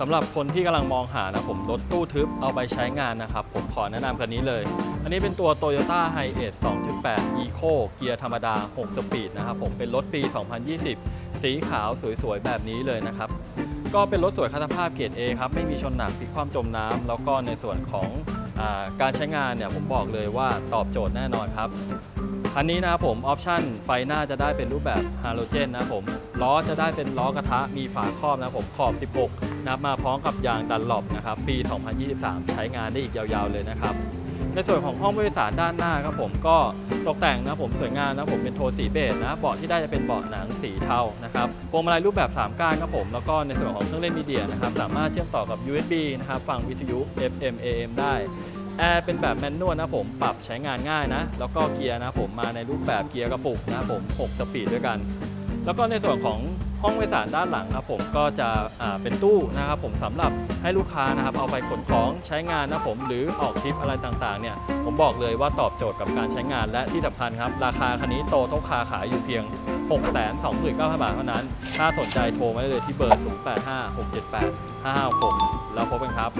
สำหรับคนที่กำลังมองหานะผมรถตู้ทึบเอาไปใช้งานนะครับ ผมขอแนะนำคันนี้เลย อันนี้เป็นตัว Toyota h i 8 2.8 Eco เกียร์ธรรมดา 6 สปีดนะครับผมเป็นรถปี 2020 สีขาวสวยๆ แบบนี้เลยนะครับ ก็เป็นรถสวยคุณภาพเกรด A ครับ ไม่มีชนหนักพลิกความจมน้ำแล้วก็ในส่วนของ การใช้งานเนี่ยผมบอกเลยว่าตอบโจทย์แน่นอนครับคันนี้นะครับผมออปชั่นไฟหน้าจะได้เป็นรูปแบบฮาโลเจนนะครับผมล้อจะได้เป็นล้อกระทะมีฝาครอบนะครับผมขอบ 16 นะครับมาพร้อมกับยางดันหลบนะครับปี 2023 ใช้งานได้อีกยาวๆเลยนะครับ ในส่วนของห้องผู้โดยสารด้านหน้าครับผมก็ตกแต่งนะผมสวยงามนะผมเป็นโทนสีเบจนะเบาะที่ได้จะเป็นเบาะหนังสีเทานะครับพวงมาลัยรูปแบบ 3ก้านครับผมแล้วก็ในส่วนของเครื่องเล่นมีเดียนะครับสามารถเชื่อมต่อกับ USB นะครับฟังวิทยุ FM AM ได้แอร์เป็นแบบแมนนวลนะผมปรับใช้งานง่ายนะ แล้วก็เกียร์นะผมมาในรูปแบบเกียร์กระปุกนะผม 6 สปีดด้วยกัน แล้วก็ในส่วนของ ห้องโดยสารด้านหลังครับผมก็จะเป็นตู้นะครับผมสำหรับให้ลูกค้านะครับเอาไปขนของใช้งานนะผมหรือออกทริปอะไรต่างๆเนี่ยผมบอกเลยว่าตอบโจทย์กับการใช้งานและที่สำคัญครับ ราคาคันนี้โตโต้คาขายอยู่เพียง 6 2 9 0 0 0 บาทเท่านั้น ถ้าสนใจโทรมาได้เลยที่เบอร์ 0 8 5 6 7 8 5 5 6แล้วพบกันครับ